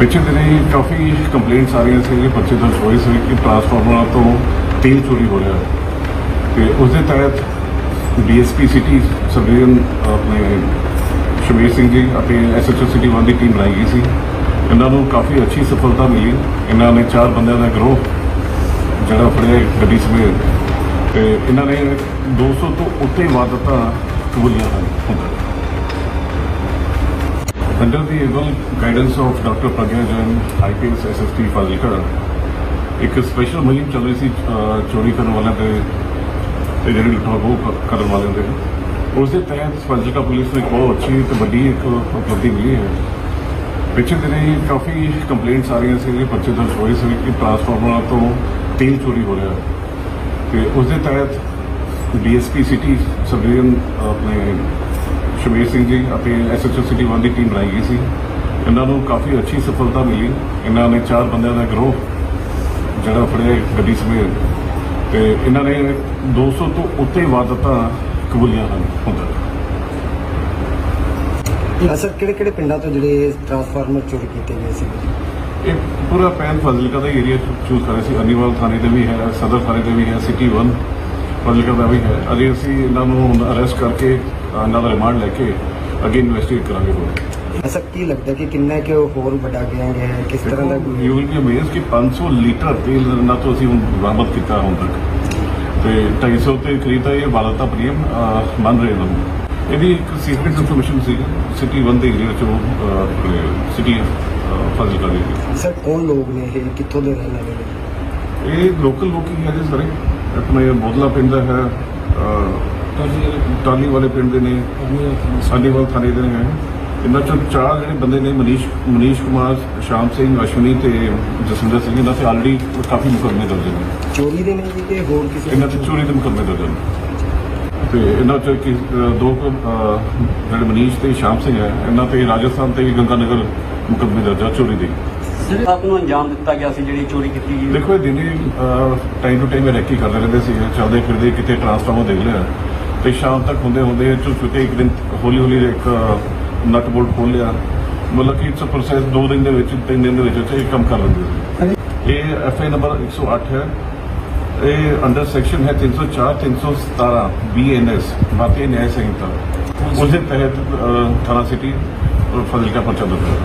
ਪਿੱਛੇ ਦਿਨੀ ਕਾਫੀ ਕੰਪਲੇਂਟਸ ਆ ਰਹੀਆਂ ਸੀ ਕਿ ਬੱਚੇ ਦਾ ਹੋਏ ਸੀ ਕਿ ਟਰਾਂਸਫਾਰਮਰਾਂ ਤੋਂ ਤੇਲ ਚੋਰੀ ਹੋ ਰਿਹਾ ਹੈ। ਤੇ ਉਸ ਦੇ ਤਹਿਤ ਡੀਐਸਪੀ ਸਿਟੀ ਸਰਵੇਨ ਆਪਣੇ ਸ਼ਮੀਰ ਸਿੰਘ ਜੀ ਅਤੇ ਐਸਐਚਓ ਸਿਟੀ 1 ਦੀ ਟੀਮ ਬਣਾਈ ਗਈ ਸੀ। ਇਹਨਾਂ ਨੂੰ ਕਾਫੀ ਅੱਛੀ ਸਫਲਤਾ ਮਿਲੀ। ਇਹਨਾਂ ਨੇ ਚਾਰ ਬੰਦਿਆਂ ਦਾ ਗਰੋਹ ਜਿਹੜਾ ਫੜਿਆ ਗੱਡੀ ਸਮੇਤ। ਤੇ ਇਹਨਾਂ ਨੇ 200 ਤੋਂ ਉੱਤੇ ਵਾਰਦਾਤਾਂ ਕਬੂਲੀਆਂ ਹਨ। Under the able guidance of Dr. Pragya Jain, IPS SST Fazilka, ਇੱਕ ਸਪੈਸ਼ਲ ਮੁਹਿੰਮ ਚੱਲ ਰਹੀ ਸੀ ਚੋਰੀ ਕਰਨ ਵਾਲਿਆਂ ਤੇ ਤੇ ਜਿਹੜੇ ਲੁੱਟਾਂ ਕਰਨ ਵਾਲਿਆਂ ਦੇ। ਉਸ ਦੇ ਤਹਿਤ ਫਾਜ਼ਿਲਕਾ ਪੁਲਿਸ ਨੂੰ ਇੱਕ ਬਹੁਤ ਅੱਛੀ ਤੇ ਵੱਡੀ ਇੱਕ ਉਪਲਬਧੀ ਮਿਲੀ ਹੈ। ਪਿੱਛੇ ਦਿਨੀ ਕਾਫੀ ਕੰਪਲੇਂਟਸ ਆ ਰਹੀਆਂ ਸੀ ਜਿਹੜੇ ਪਰਚੇ ਦਰਜ ਹੋਏ ਸੀ ਕਿ ਟਰਾਂਸਫਾਰਮਰਾਂ ਤੋਂ ਤੇਲ ਚੋਰੀ ਹੋ ਰਿਹਾ। ਹੈ ਤੇ ਉਸ ਦੇ ਤਹਿਤ ਡੀਐਸਪੀ ਸਿਟੀ ਸਰਵੇਨ ਆਪਣੇ ਸ਼ਮੀਰ ਸਿੰਘ ਜੀ ਅਤੇ ਐਸਐਚਓ ਸਿਟੀ 1 ਦੀ ਟੀਮ ਬਣਾਈ ਗਈ ਸੀ। ਇਹਨਾਂ ਨੂੰ ਕਾਫੀ ਅੱਛੀ ਸਫਲਤਾ ਮਿਲੀ। ਇਹਨਾਂ ਨੇ ਚਾਰ ਬੰਦਿਆਂ ਦਾ ਗਰੋਹ ਜਿਹੜਾ ਫੜਿਆ ਗੱਡੀ ਸਮੇਤ। ਤੇ ਇਹਨਾਂ ਨੇ 200 ਤੋਂ ਉੱਤੇ ਵਾਰਦਾਤਾਂ ਕਬੂਲੀਆਂ ਹਨ। ਤੱਕ ਸਰ ਕਿਹੜੇ ਕਿਹੜੇ ਪਿੰਡਾਂ ਤੋਂ ਜਿਹੜੇ ਟਰਾਂਸਫਾਰਮਰ ਚੋਰੀ ਕੀਤੇ ਗਏ ਸੀ? ਇਹ ਪੂਰਾ ਪੈਨ ਫਾਜ਼ਿਲਕਾ ਦਾ ਏਰੀਆ ਚੂਜ਼ ਕਰਿਆ ਸੀ। ਅਨੀਵਾਲ ਥਾਣੇ ਦੇ ਵੀ ਹੈ ਸਦਰ ਥਾਣੇ ਦੇ ਵੀ ਹੈ ਸਿਟੀ 1 ਫਾਜ਼ਿਲਕਾ ਦਾ ਵੀ ਹੈ। ਅਜੇ ਅਸੀਂ ਇਹਨਾਂ ਨੂੰ ਅਰੈਸਟ ਕਰਕੇ ਇਹਨਾਂ ਦਾ ਰਿਮਾਂਡ ਲੈ ਕੇ ਅੱਗੇ ਇਨਵੈਸਟੀਗੇਟ ਕਰਾਂਗੇ ਹੋਰ। ਸਰ ਕੀ ਲੱਗਦਾ ਕਿ ਕਿੰਨਾ ਕਿ ਹੋਰ ਵੱਡਾ ਗੈਂਗ ਹੈ? ਕਿਸ ਤਰ੍ਹਾਂ ਦਾ ਯੂ ਵਿਲ ਬੀ ਅਮੇਜ਼ਡ ਕਿ 500 ਲੀਟਰ ਤੇਲ ਇਹਨਾਂ ਤੋਂ ਅਸੀਂ ਹੁਣ ਬਰਾਮਦ ਕੀਤਾ ਹੁਣ ਤੱਕ। ਤੇ 250 ਤੇ ਕਰੀਬ ਤਾਂ ਇਹ ਵਾਰਦਾਤਾਂ ਪ੍ਰੀਮ ਮੰਨ ਰਹੇ ਹਨ। ਇਹਦੀ ਇੱਕ ਸੀਕ੍ਰੀਟ ਇਨਫੋਰਮੇਸ਼ਨ ਸੀ ਸਿਟੀ 1 ਦੇ ਏਰੀਆ ਚੋਂ ਸਿਟੀ ਫਾਜ਼ਿਲਕਾ ਦੇ। ਸਰ ਕੌਣ ਲੋਕ ਨੇ ਇਹ? ਕਿੱਥੋਂ ਦੇ ਰਹਿਣ ਵਾਲੇ ਨੇ? ਇਹ ਲੋਕਲ ਲੋਕ ਹੀ ਸਾਰੇ। ਆਪਣੇ ਬੋਦਲਾ ਪਿੰਡ ਦਾ ਹੈ ਟਾਲੀ ਵਾਲੇ ਪਿੰਡ। ਦੇ ਨੇ। ਸਾਨੀਵਾਲ ਥਾਣੇ ਦੇ ਨੇ। ਇਹਨਾਂ ਚੋਂ ਚਾਰ ਜਿਹੜੇ ਬੰਦੇ ਨੇ ਮਨੀਸ਼ ਮਨੀਸ਼ ਕੁਮਾਰ ਸ਼ਾਮ ਸਿੰਘ ਅਸ਼ਵਨੀ ਤੇ ਜਸਵਿੰਦਰ ਸਿੰਘ ਇਹਨਾਂ ਤੇ ਆਲਰੇਡੀ ਕਾਫੀ ਮੁਕੱਦਮੇ ਦਰਜ ਨੇ। ਚੋਰੀ ਦੇ ਨੇ ਜੀ ਕਿ ਹੋਰ ਕਿਸੇ ਇਹਨਾਂ ਤੇ ਚੋਰੀ ਦੇ ਮੁਕੱਦਮੇ ਦਰਜ ਨੇ। ਤੇ ਇਹਨਾਂ ਚੋਂ ਕਿ ਦੋ ਜਿਹੜੇ ਮਨੀਸ਼ ਤੇ ਸ਼ਾਮ ਸਿੰਘ ਹੈ ਇਹਨਾਂ ਤੇ ਰਾਜਸਥਾਨ ਤੇ ਵੀ ਗੰਗਾਨਗਰ ਮੁਕੱਦਮੇ ਦਰਜ ਆ ਚੋਰੀ ਦੇ। ਰਾਤ ਨੂੰ ਅੰਜਾਮ ਦਿੱਤਾ ਗਿਆ ਸੀ ਜਿਹੜੀ ਚੋਰੀ ਕੀਤੀ ਗਈ। ਦੇਖੋ ਇਹ ਦਿਨੇ ਟਾਈਮ ਟੂ ਟਾਈਮ ਰੈਕੀ ਕਰਦੇ ਰਹਿੰਦੇ ਸੀ ਚੱਲਦੇ ਫਿਰਦੇ ਕਿਤੇ ਟਰਾਂਸਫਾਰਮਰ ਦੇਖ ਲਿਆ। ਤੇ ਸ਼ਾਮ ਤੱਕ ਹੁੰਦੇ ਹੁੰਦੇ ਚੁੱਕੇ ਇੱਕ ਦਿਨ ਹੌਲੀ ਹੌਲੀ ਇੱਕ ਨਟ ਬੋਲਟ ਖੋਲ ਲਿਆ। ਮਤਲਬ ਕਿ ਇਟਸ ਅ ਪ੍ਰੋਸੈਸ ਦੋ ਦਿਨ ਦੇ ਵਿੱਚ ਤਿੰਨ ਦਿਨ ਦੇ ਵਿੱਚ ਇਹ ਕੰਮ ਕਰ ਲੈਂਦੇ ਸੀ। ਇਹ ਐਫ ਆਈ ਨੰਬਰ 108 ਹੈ। ਇਹ ਅੰਡਰ ਸੈਕਸ਼ਨ ਹੈ 304 317 ਬੀਐਨਐਸ ਭਾਰਤੀ ਨਿਆਂ ਸੰਹਿਤਾ। ਉਸ ਦੇ ਤਹਿਤ ਥਾਣਾ ਸਿਟੀ ਫਜ਼ਿਲਕਾ ਦਰਜ ਹੈ